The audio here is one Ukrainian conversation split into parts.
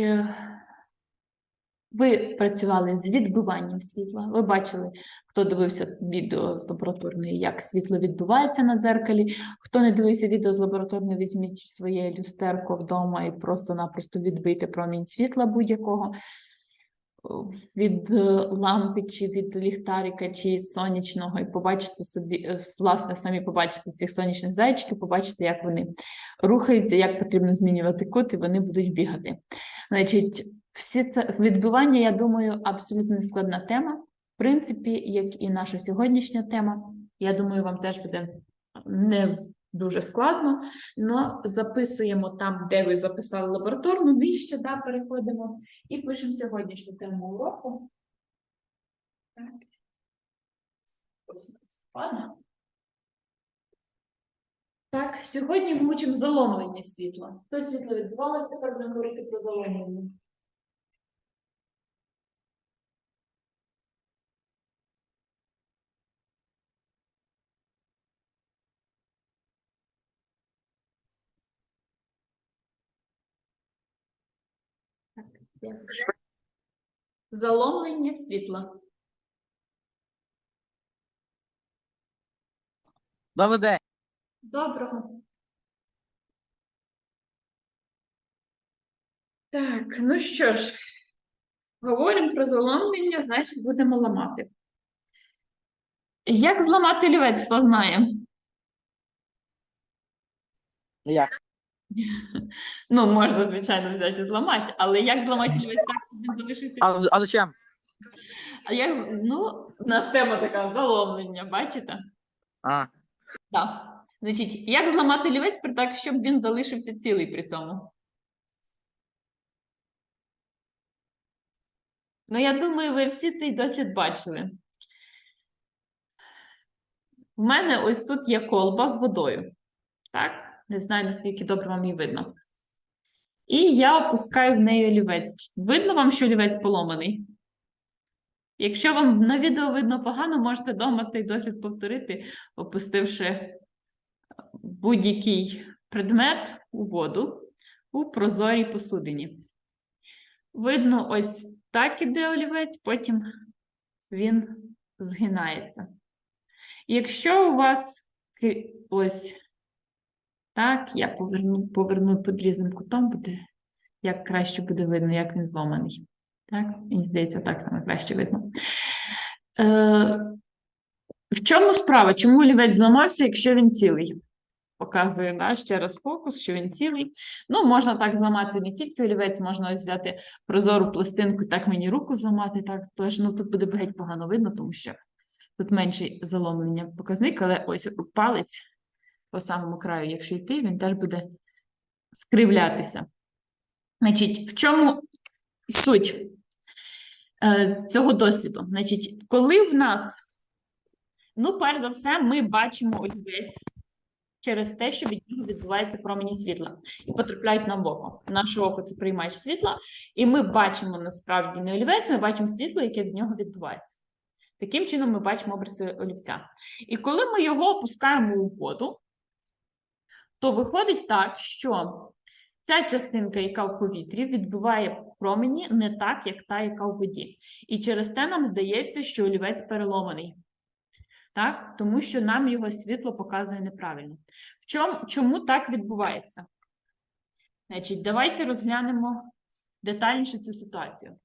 Е, Ви працювали з відбиванням світла. Ви бачили, хто дивився відео з лабораторної, як світло відбивається на дзеркалі. Хто не дивився відео з лабораторної, візьміть своє люстерко вдома і просто-напросто відбийте промінь світла будь-якого від е, лампи, чи від ліхтарика, чи сонячного, і побачите собі, е, власне, самі побачите цих сонячних зайчиків, побачите, як вони рухаються, як потрібно змінювати кут, і вони будуть бігати. Значить, всі це відбивання, я думаю, абсолютно нескладна тема. В принципі, як і наша сьогоднішня тема. Я думаю, вам теж буде не дуже складно. але записуємо там, де ви записали лабораторну, нижче, да, переходимо і пишемо сьогоднішню тему уроку. Так. Так, сьогодні ми учимо заломлення світла. То світло відбувалося, тепер будемо говорити про заломлення. Заломлення світла. Добрий день. Доброго. Так, ну що ж, говоримо про заломлення, значить будемо ламати. Як зламати лівець, хто знає? Як? Ну, можна, звичайно, взяти і зламати, але як зламати лівець так, щоб він залишився? А, а зачем? А як, ну, у нас тема така заломлення, бачите? А, Так. Значить, як зламати лівець при так, щоб він залишився цілий при цьому? Ну, я думаю, ви всі цей досвід бачили. У мене ось тут є колба з водою. Так? Не знаю, наскільки добре вам її видно. І я опускаю в неї олівець. Видно вам, що олівець поломаний? Якщо вам на відео видно погано, можете вдома цей досвід повторити, опустивши будь-який предмет у воду у прозорій посудині. Видно, ось так іде олівець, потім він згинається. Якщо у вас ось так, я поверну, поверну під різним кутом, буде як краще буде видно, як він зломаний. Так, мені здається, так саме краще видно. Е, в чому справа? Чому олівець зламався, якщо він цілий? Показую да, ще раз фокус, що він цілий. Ну, можна так зламати не тільки олівець, можна взяти прозору пластинку, так мені руку зламати. Так, тож, ну, тут буде геть погано видно, тому що тут менший заломлення показник, але ось палець по самому краю, якщо йти, він теж буде скривлятися. Значить, в чому суть е, цього досвіду? Значить, коли в нас, ну, перш за все, ми бачимо олівець через те, що від нього відбувається промені світла і потрапляють нам в око. Наше око це приймач світла, і ми бачимо насправді не олівець, ми бачимо світло, яке від нього відбувається. Таким чином ми бачимо обриси олівця. І коли ми його опускаємо у воду, то виходить так, що ця частинка, яка в повітрі, відбиває промені не так, як та, яка у воді. І через те нам здається, що олівець переломаний. Так? Тому що нам його світло показує неправильно. В чому, чому так відбувається? Значить, давайте розглянемо детальніше цю ситуацію.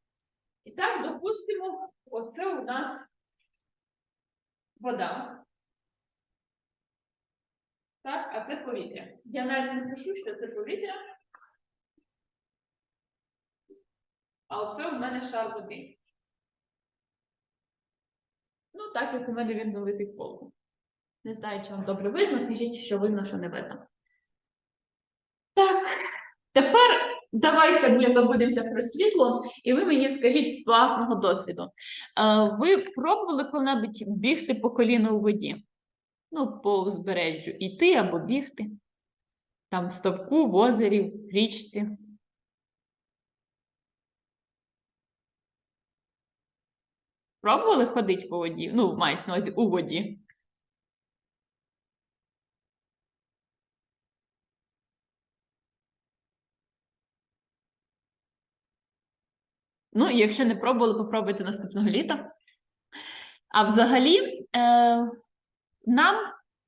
І так, допустимо, оце у нас вода. Так, а це повітря. Я навіть не пишу, що це повітря. А оце у мене шар води. Ну, так як у мене він налитий в полку. Не знаю, чи вам добре видно, кажіть, що видно, що не видно. Так, тепер давайте ми забудемося про світло, і ви мені скажіть з власного досвіду. Е, Ви пробували коли-небудь бігти по коліну у воді? Ну, по узбережжю іти або бігти. Там в ставку, в озері, в річці. Пробували ходити по воді? Ну, мається на увазі у воді. Ну, якщо не пробували, попробуйте наступного літа. А взагалі, е, нам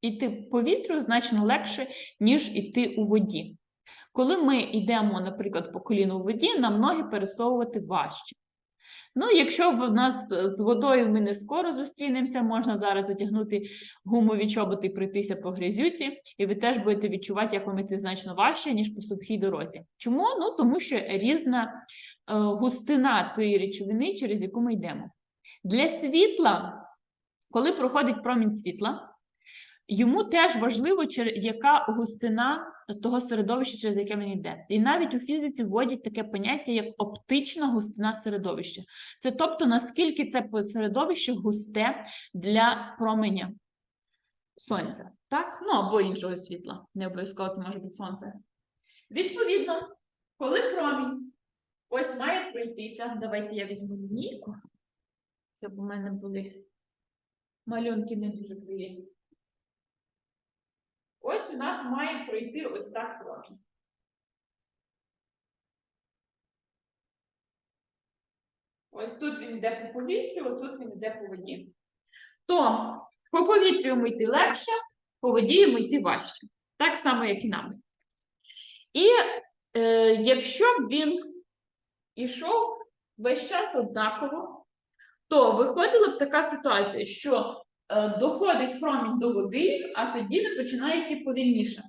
іти по вітру значно легше, ніж іти у воді. Коли ми йдемо, наприклад, по коліну у воді, нам ноги пересовувати важче. Ну, якщо в нас з водою ми не скоро зустрінемося, можна зараз одягнути гумові чоботи і пройтися по грязюці, і ви теж будете відчувати, як вам іти значно важче, ніж по сухій дорозі. Чому? Ну, тому що різна е, густина тої речовини, через яку ми йдемо. Для світла, коли проходить промінь світла, йому теж важливо, яка густина того середовища, через яке він йде. І навіть у фізиці вводять таке поняття, як оптична густина середовища. Це тобто, наскільки це середовище густе для променя сонця, так? Ну або іншого світла. Не обов'язково це може бути сонце. Відповідно, коли промінь ось має пройтися, давайте я візьму лінійку, щоб у мене були малюнки не дуже криві. Ось у нас має пройти ось так промінь. Ось тут він йде по повітрю, отут він йде по воді. То по повітрю йому йти легше, по воді йому йти важче. Так само, як і нам. І е, якщо б він ішов весь час однаково, то виходила б така ситуація, що е, доходить промінь до води, а тоді він починає йти повільніше.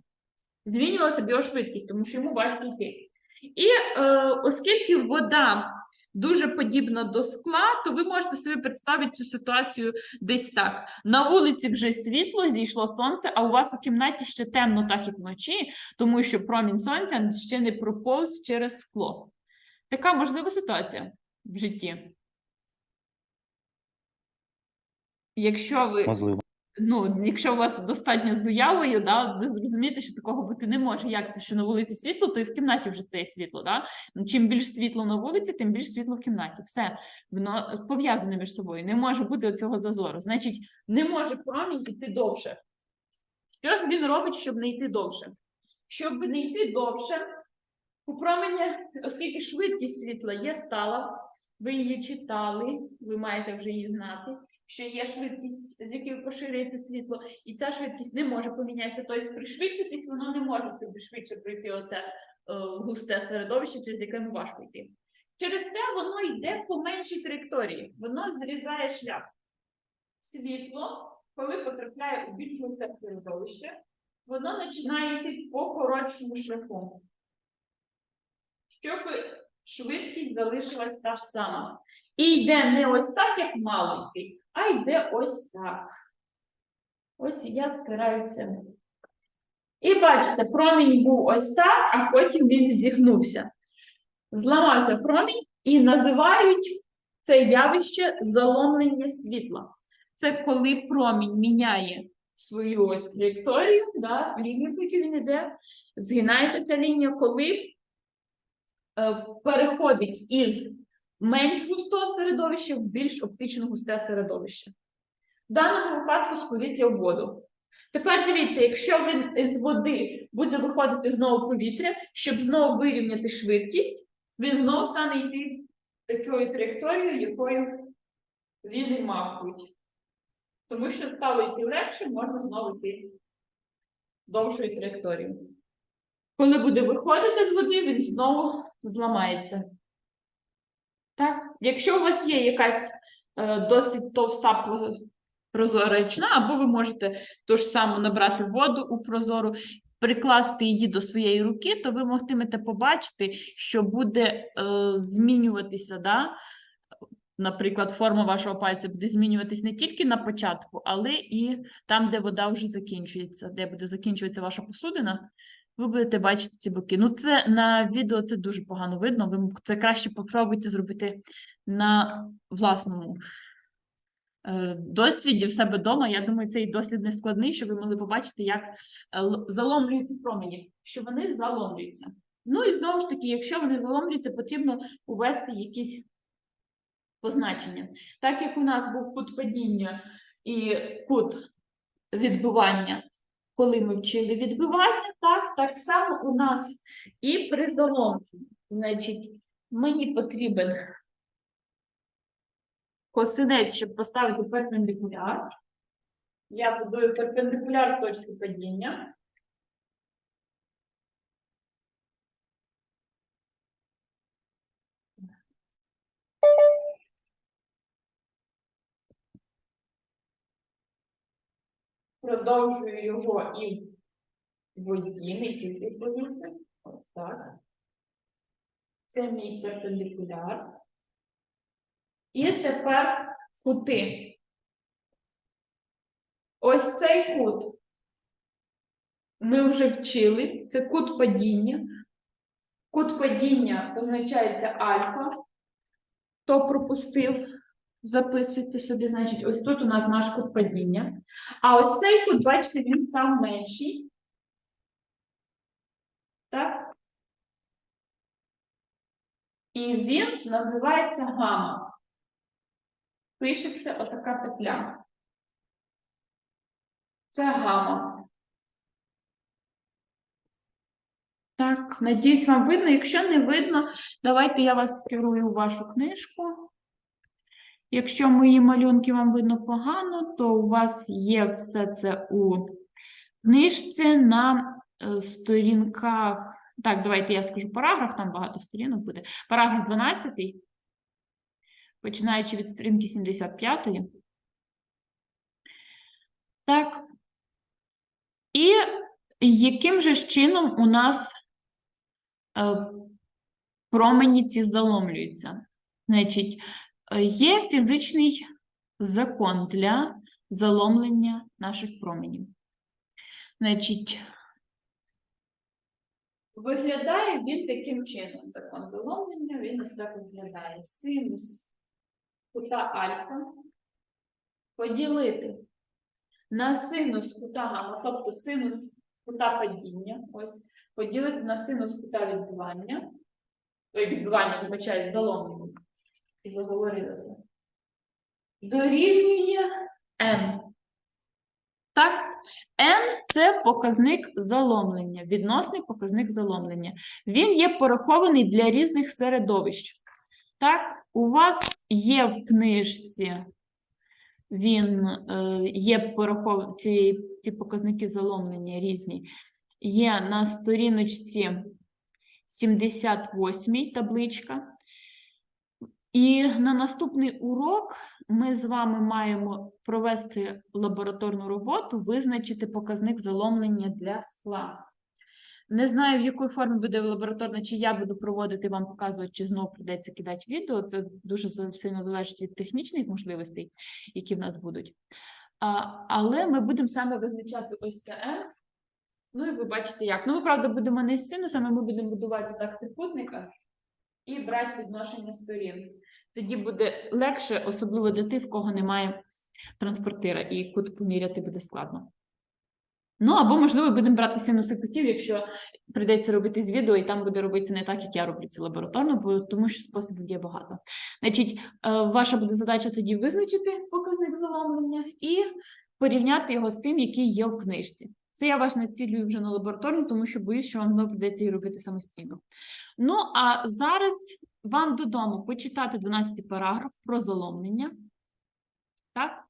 Змінювалася б його швидкість, тому що йому важко йти. І е, оскільки вода дуже подібна до скла, то ви можете собі представити цю ситуацію десь так. На вулиці вже світло, зійшло сонце, а у вас у кімнаті ще темно, так як вночі, тому що промінь сонця ще не проповз через скло. Така можлива ситуація в житті. Якщо ви Можливо. ну, якщо у вас достатньо з уявою, да, ви зрозумієте, що такого бути не може. Як це, що на вулиці світло, то і в кімнаті вже стає світло. Да? Чим більш світло на вулиці, тим більш світло в кімнаті. Все воно пов'язане між собою. Не може бути цього зазору. Значить, не може промінь йти довше. Що ж він робить, щоб не йти довше? Щоб не йти довше, у промені, оскільки швидкість світла є стала, ви її читали, ви маєте вже її знати що є швидкість, з якою поширюється світло, і ця швидкість не може помінятися. Тобто пришвидшитись, воно не може тобі швидше пройти оце е, густе середовище, через яке йому важко йти. Через те воно йде по меншій траєкторії, воно зрізає шлях. Світло, коли потрапляє у більш густе середовище, воно починає йти по коротшому шляху, щоб швидкість залишилась та ж сама. І йде не ось так, як мало йти, а йде ось так. Ось я спираюся. І бачите, промінь був ось так, а потім він зігнувся. Зламався промінь і називають це явище заломлення світла. Це коли промінь міняє свою ось траєкторію, да, лінію, по якій він йде, згинається ця лінія, коли е, переходить із менш густого середовища в більш оптично густе середовище. В даному випадку з повітря в воду. Тепер дивіться, якщо він з води буде виходити знову повітря, щоб знову вирівняти швидкість, він знову стане йти такою траєкторією, якою він і мав путь. Тому що стало йти легше, можна знову йти довшою траєкторією. Коли буде виходити з води, він знову зламається. Так? Якщо у вас є якась е, досить товста прозора речна, або ви можете ту ж саму набрати воду у прозору, прикласти її до своєї руки, то ви могтимете побачити, що буде е, змінюватися, да? наприклад, форма вашого пальця буде змінюватись не тільки на початку, але і там, де вода вже закінчується, де буде закінчуватися ваша посудина, ви будете бачити ці боки. Ну, це на відео це дуже погано видно. Ви це краще попробуйте зробити на власному е, досвіді в себе вдома. Я думаю, цей дослід не складний, щоб ви могли побачити, як е, заломлюються промені, що вони заломлюються. Ну і знову ж таки, якщо вони заломлюються, потрібно увести якісь позначення. Так як у нас був кут падіння і кут відбивання, коли ми вчили відбивання, так так само у нас і при заломленні. Значить, мені потрібен косинець, щоб поставити перпендикуляр. Я будую перпендикуляр точці падіння. Продовжую його і в воді, не тільки в повітрі. Ось так. Це мій перпендикуляр. І тепер кути. Ось цей кут ми вже вчили. Це кут падіння. Кут падіння позначається альфа. Хто пропустив, записуйте собі, значить, ось тут у нас наш кут падіння. А ось цей кут, бачите, він став менший. Так? І він називається гама. Пишеться отака петля. Це гама. Так, надіюсь, вам видно. Якщо не видно, давайте я вас скерую у вашу книжку. Якщо мої малюнки вам видно погано, то у вас є все це у книжці на е, сторінках. Так, давайте я скажу параграф, там багато сторінок буде. Параграф 12, починаючи від сторінки 75. Так. І яким же чином у нас е, промені ці заломлюються? Значить, є фізичний закон для заломлення наших променів. Значить, виглядає він таким чином. Закон заломлення, він ось так виглядає. Синус кута альфа поділити на синус кута гамма, тобто синус кута падіння, ось, поділити на синус кута відбивання, ой, відбивання, вибачаю, заломлення, і заговорилася, дорівнює n. Так, n – це показник заломлення, відносний показник заломлення. Він є порахований для різних середовищ. Так, у вас є в книжці він е, є порахов... ці, ці показники заломлення різні. Є на сторіночці 78 табличка. І на наступний урок ми з вами маємо провести лабораторну роботу, визначити показник заломлення для скла. Не знаю, в якої формі буде лабораторна, чи я буду проводити вам показувати, чи знову прийдеться кидати відео. Це дуже сильно залежить від технічних можливостей, які в нас будуть. А, але ми будемо саме визначати ось це N. Ну і ви бачите як. Ну, ми, правда, будемо не з синусами, ми будемо будувати так трикутника і брати відношення сторін. Тоді буде легше, особливо для тих, в кого немає транспортира, і кут поміряти буде складно. Ну, або, можливо, будемо брати синуси кутів, якщо прийдеться робити з відео, і там буде робитися не так, як я роблю цю лабораторну, бо тому що способів є багато. Значить, е, ваша буде задача тоді визначити показник заломлення і порівняти його з тим, який є в книжці. Це я вас націлюю вже на лабораторну, тому що боюсь, що вам знову прийдеться її робити самостійно. Ну, а зараз вам додому почитати 12 параграф про заломлення. Так?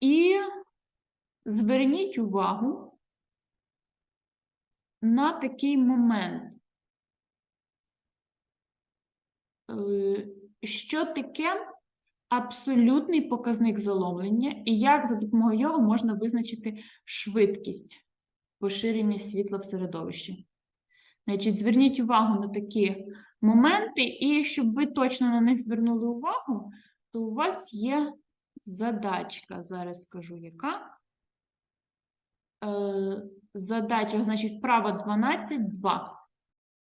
І зверніть увагу на такий момент. Е, Що таке абсолютний показник заломлення і як за допомогою його можна визначити швидкість поширення світла в середовищі? Значить, зверніть увагу на такі моменти, і щоб ви точно на них звернули увагу, то у вас є задачка. Зараз скажу, яка. Е, задача, значить, вправа 12, 2.